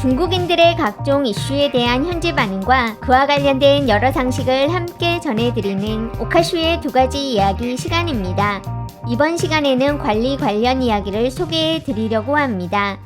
중국인들의 각종 이슈에 대한 현지 반응과 그와 관련된 여러 상식을 함께 전해드리는 오카슈의 두 가지 이야기 시간입니다. 이번 시간에는 관리 관련 이야기를 소개해 드리려고 합니다.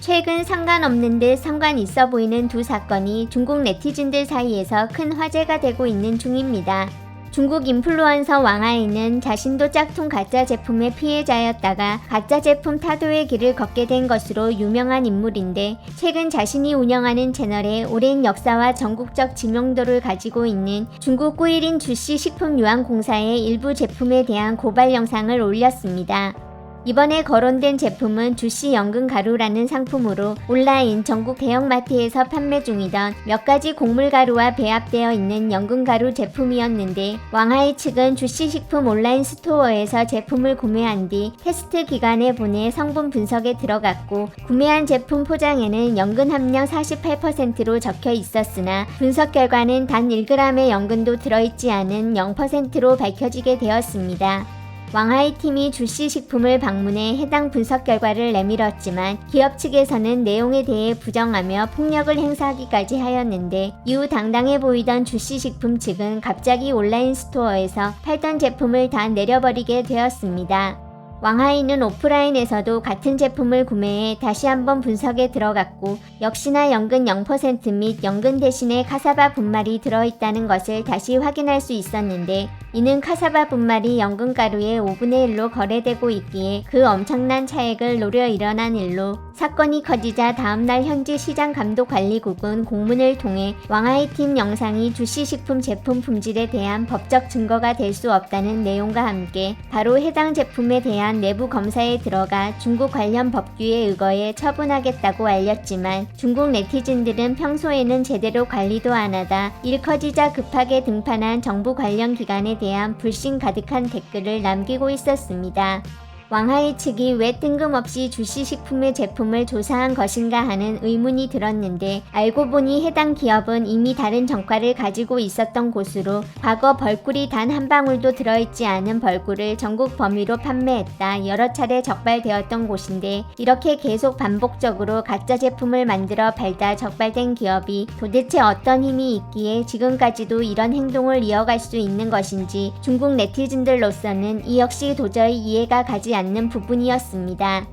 최근 상관없는 듯 상관 있어 보이는 두 사건이 중국 네티즌들 사이에서 큰 화제가 되고 있는 중입니다. 중국 인플루언서 왕아이는 자신도 짝퉁 가짜 제품의 피해자였다가 가짜 제품 타도의 길을 걷게 된 것으로 유명한 인물인데 최근 자신이 운영하는 채널에 오랜 역사와 전국적 지명도를 가지고 있는 중국 꾸일인 주씨 식품유한공사의 일부 제품에 대한 고발 영상을 올렸습니다. 이번에 거론된 제품은 주씨 연근 가루라는 상품으로 온라인 전국 대형마트에서 판매 중이던 몇 가지 곡물 가루와 배합되어 있는 연근 가루 제품이었는데 왕하이 측은 주씨 식품 온라인 스토어에서 제품을 구매한 뒤 테스트 기간에 보내 성분 분석에 들어갔고 구매한 제품 포장에는 연근 함량 48%로 적혀 있었으나 분석 결과는 단 1g의 연근도 들어있지 않은 0%로 밝혀지게 되었습니다. 왕하이 팀이 주씨 식품을 방문해 해당 분석 결과를 내밀었지만 기업 측에서는 내용에 대해 부정하며 폭력을 행사하기까지 하였는데 이후 당당해 보이던 주씨 식품 측은 갑자기 온라인 스토어에서 팔던 제품을 다 내려버리게 되었습니다. 왕하이는 오프라인에서도 같은 제품을 구매해 다시 한번 분석에 들어갔고 역시나 연근 0%및 연근 대신에 카사바 분말이 들어있다는 것을 다시 확인할 수 있었는데 이는 카사바 분말이 연근 가루의 5분의 1로 거래되고 있기에 그 엄청난 차액을 노려 일어난 일로 사건이 커지자 다음날 현지 시장 감독 관리국은 공문을 통해 왕하이 팀 영상이 주씨식품 제품 품질에 대한 법적 증거가 될 수 없다는 내용과 함께 바로 해당 제품에 대한 내부 검사에 들어가 중국 관련 법규에 의거해 처분하겠다고 알렸지만 중국 네티즌들은 평소에는 제대로 관리도 안 하다 일 커지자 급하게 등판한 정부 관련 기관에 대한 불신 가득한 댓글을 남기고 있었습니다. 왕하이 측이 왜 뜬금없이 주씨 식품의 제품을 조사한 것인가 하는 의문이 들었는데 알고 보니 해당 기업은 이미 다른 정과를 가지고 있었던 곳으로 과거 벌꿀이 단 한 방울도 들어있지 않은 벌꿀을 전국 범위로 판매했다. 여러 차례 적발되었던 곳인데 이렇게 계속 반복적으로 가짜 제품을 만들어 팔다 적발된 기업이 도대체 어떤 힘이 있기에 지금까지도 이런 행동을 이어갈 수 있는 것인지 중국 네티즌들로서는 이 역시 도저히 이해가 가지 않는 부분이었습니다.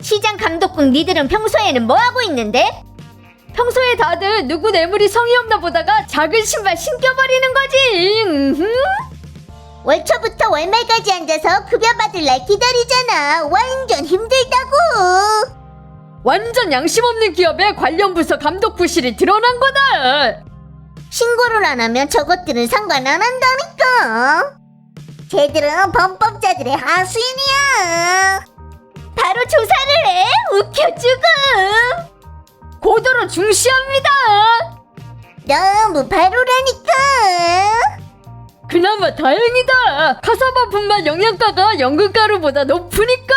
시장 감독국 니들은 평소에는 뭐 하고 있는데? 평소에 다들 누구 뇌물이 성의 없나 보다가 작은 신발 신겨버리는 거지. 음흠. 월초부터 월말까지 앉아서 급여 받을 날 기다리잖아. 완전 힘들다고. 완전 양심 없는 기업에 관련 부서 감독 부실이 드러난 거다. 신고를 안 하면 저것들은 상관 안 한다니까. 쟤들은 범법자들의 하수인이야. 바로 조사를 해? 웃겨 죽음! 고도로 중시합니다. 너무 바로라니까. 그나마 다행이다. 카사바 분말 영양가가 연근가루보다 높으니까.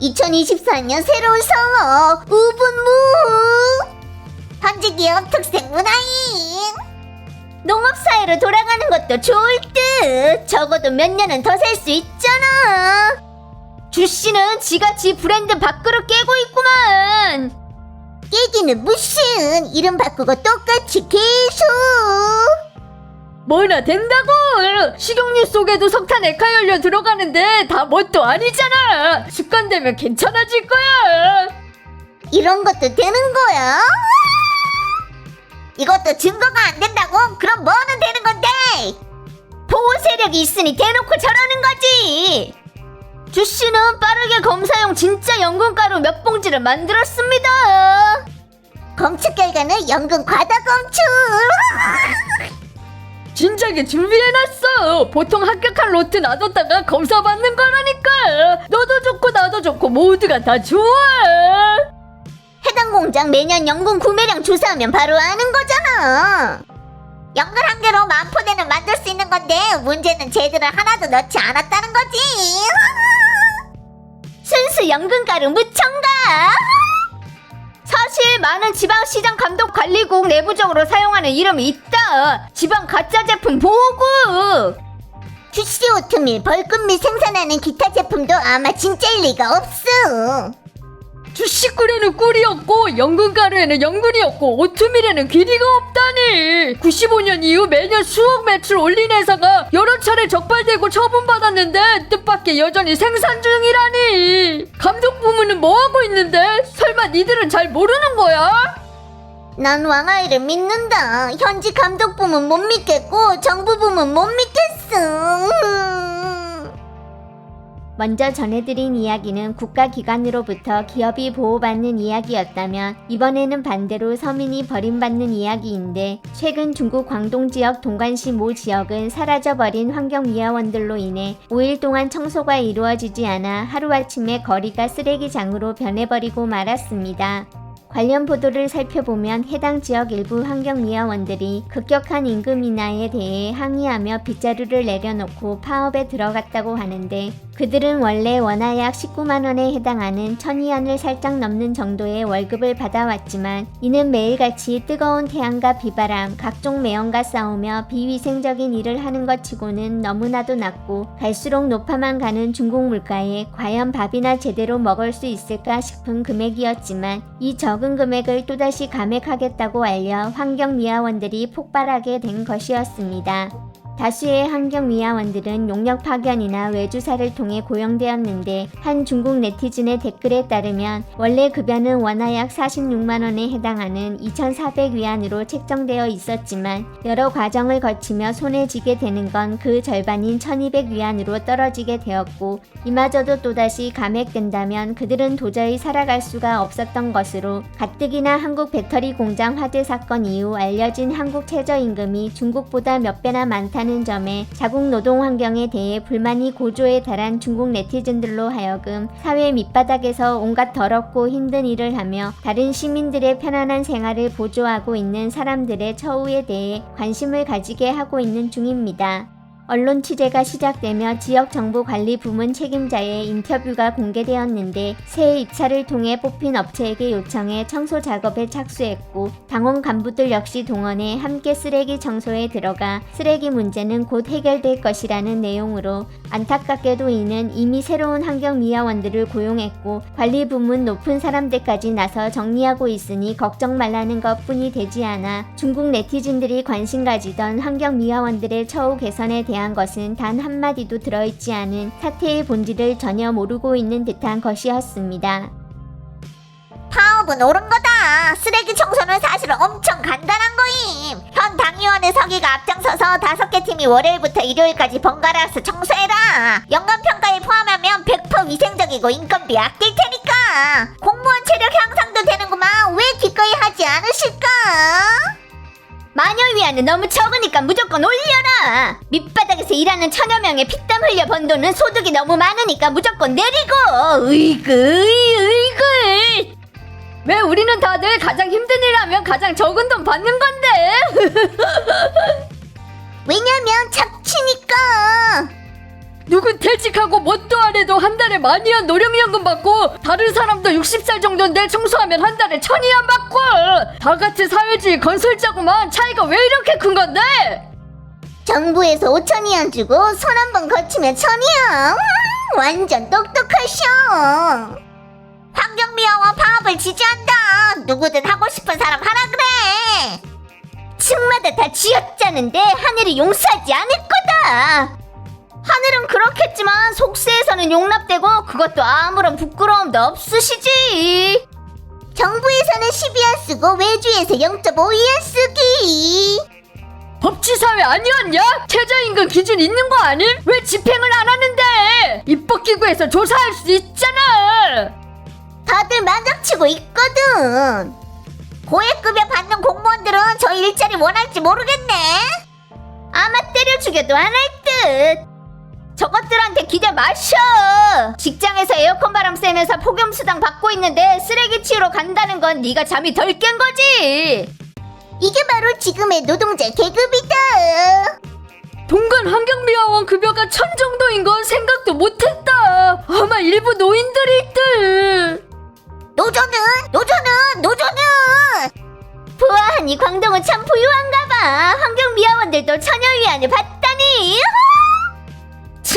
2024년 새로운 성어 우분무. 현지 기업 특색 문화인. 농업 사회로 돌아가는 것도 좋을 듯! 적어도 몇 년은 더 살 수 있잖아! 주 씨는 지가 지 브랜드 밖으로 깨고 있구만! 깨기는 무슨 이름 바꾸고 똑같이 계속. 뭐나 된다고. 식용유 속에도 석탄 액화연료 들어가는데 다 뭣도 아니잖아. 습관되면 괜찮아질 거야. 이런 것도 되는 거야? 이것도 증거가 안 된다고? 그럼 뭐는 되는 건데? 보호 세력이 있으니 대놓고 저러는 거지! 주 씨는 빠르게 검사용 진짜 연근가루 몇 봉지를 만들었습니다! 검측 결과는 연금 과다 검출. 진작에 준비해놨어. 보통 합격한 로트 놔뒀다가 검사 받는 거라니까. 너도 좋고 나도 좋고 모두가 다 좋아. 공장 매년 연금 구매량 조사하면 바로 아는 거잖아. 연금 한 개로 만 포대는 만들 수 있는 건데 문제는 쟤들은 하나도 넣지 않았다는 거지. 순수 연근가루 무청가! 사실 많은 지방시장 감독 관리국 내부적으로 사용하는 이름이 있다! 지방 가짜 제품 보호구! 주시 오트밀 벌금 및 생산하는 기타 제품도 아마 진짜일 리가 없어. 주식 꿀에는 꿀이 없고 연근 가루에는 연근이 없고 오트밀에는 길이가 없다니 95년 이후 매년 수억 매출 올린 회사가 여러 차례 적발되고 처분받았는데 뜻밖의 여전히 생산 중이라니 감독 부문은 뭐하고 있는데 설마 니들은 잘 모르는 거야? 난 왕아이를 믿는다. 현지 감독 부문 못 믿겠고 정부 부문 못 믿겠어. 먼저 전해드린 이야기는 국가기관으로부터 기업이 보호받는 이야기였다면 이번에는 반대로 서민이 버림받는 이야기인데 최근 중국 광동 지역 동관시 모 지역은 사라져버린 환경미화원들로 인해 5일 동안 청소가 이루어지지 않아 하루아침에 거리가 쓰레기장으로 변해버리고 말았습니다. 관련 보도를 살펴보면 해당 지역 일부 환경미화원들이 급격한 임금 인하에 대해 항의하며 빗자루를 내려놓고 파업에 들어갔다고 하는데 그들은 원래 원화 약 19만 원에 해당하는 천위안을 살짝 넘는 정도의 월급을 받아왔지만 이는 매일같이 뜨거운 태양과 비바람, 각종 매연과 싸우며 비위생적인 일을 하는 것 치고는 너무나도 낮고 갈수록 높아만 가는 중국 물가에 과연 밥이나 제대로 먹을 수 있을까 싶은 금액이었지만 이 적은 금액을 또다시 감액하겠다고 알려 환경미화원들이 폭발하게 된 것이었습니다. 다수의 환경미화원들은 용역 파견이나 외주사를 통해 고용되었는데 한 중국 네티즌의 댓글에 따르면 원래 급여는 원화약 46만원에 해당하는 2,400위안으로 책정되어 있었지만 여러 과정을 거치며 손에 쥐게 되는 건 그 절반인 1,200위안으로 떨어지게 되었고 이마저도 또다시 감액된다면 그들은 도저히 살아갈 수가 없었던 것으로 가뜩이나 한국 배터리 공장 화재 사건 이후 알려진 한국 최저임금이 중국보다 몇 배나 많다는 점에 자국 노동 환경에 대해 불만이 고조에 달한 중국 네티즌들로 하여금 사회 밑바닥에서 온갖 더럽고 힘든 일을 하며 다른 시민들의 편안한 생활을 보조하고 있는 사람들의 처우에 대해 관심을 가지게 하고 있는 중입니다. 언론 취재가 시작되며 지역 정부 관리 부문 책임자의 인터뷰가 공개되었는데 새 입찰을 통해 뽑힌 업체에게 요청해 청소 작업에 착수했고 당원 간부들 역시 동원해 함께 쓰레기 청소에 들어가 쓰레기 문제는 곧 해결될 것이라는 내용으로 안타깝게도 이는 이미 새로운 환경미화원들을 고용했고 관리 부문 높은 사람들까지 나서 정리하고 있으니 걱정 말라는 것 뿐이 되지 않아 중국 네티즌들이 관심 가지던 환경미화원들의 처우 개선에 대한 것은 단 한마디도 들어있지 않은 사태의 본질을 전혀 모르고 있는 듯한 것이었습니다. 파업은 옳은 거다. 쓰레기 청소는 사실 엄청 간단한 거임. 현 당의원의 서기가 앞장서서 다섯 개 팀이 월요일부터 일요일까지 번갈아서 청소해라. 연간 평가에 포함하면 100% 위생적이고 인건비 아낄 테니까. 공무원 체력 향상도 되는구만. 왜 기꺼이 하지 않으실까? 마녀 위안은 너무 적으니까 무조건 올려라. 밑바닥에서 일하는 천여 명의 피땀 흘려 번 돈은 소득이 너무 많으니까 무조건 내리고. 으이그 으이그. 왜 우리는 다들 가장 힘든 일 하면 가장 적은 돈 받는 건데 왜냐면 착취니까. 누군 퇴직하고 뭣도 안 해도 한 달에 만이안 노령연금 받고 다른 사람도 60살 정도인데 청소하면 한 달에 천이안 받고 다 같이 사회주의 건설자구만 차이가 왜 이렇게 큰 건데 정부에서 5천이안 주고 손 한 번 거치면 천이안. 음, 완전 똑똑하셔. 환경미화원 파업을 지지한다. 누구든 하고 싶은 사람 하라 그래. 층마다 다 쥐어짜는데 하늘이 용서하지 않을 거다. 하늘은 그렇겠지만 속세에서는 용납되고 그것도 아무런 부끄러움도 없으시지. 정부에서는 12안 쓰고 외주에서 0.5이안 쓰기. 법치사회 아니었냐? 최저임금 기준 있는 거 아님? 왜 집행을 안 하는데 입법기구에서 조사할 수 있잖아 다들 만장치고 있거든. 고액급여 받는 공무원들은 저 일자리 원할지 모르겠네. 아마 때려 죽여도 안 할 듯. 저것들한테 기대 마셔. 직장에서 에어컨 바람 쐬면서 폭염 수당 받고 있는데 쓰레기 치우러 간다는 건 네가 잠이 덜 깬 거지. 이게 바로 지금의 노동자 계급이다. 동간 환경미화원 급여가 천 정도인 건 생각도 못했다 아마 일부 노인들일 듯 노조는 노조는 노조는 보아하니 광동은 참 부유한가 봐. 환경미화원들도 천여 위안을 받다니.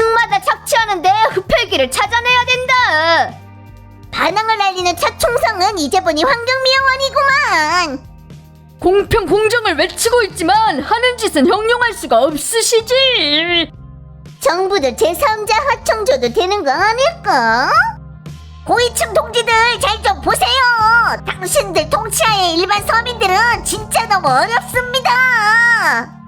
층마다 착취하는데 흡혈귀를 찾아내야 된다. 반항을 날리는 첫 총성은 이제 보니 환경미화원이구만. 공평 공정을 외치고 있지만 하는 짓은 형용할 수가 없으시지. 정부도 제3자 하청조도 되는 거 아닐까? 고위층 동지들 잘 좀 보세요. 당신들 통치하에 일반 서민들은 진짜 너무 어렵습니다.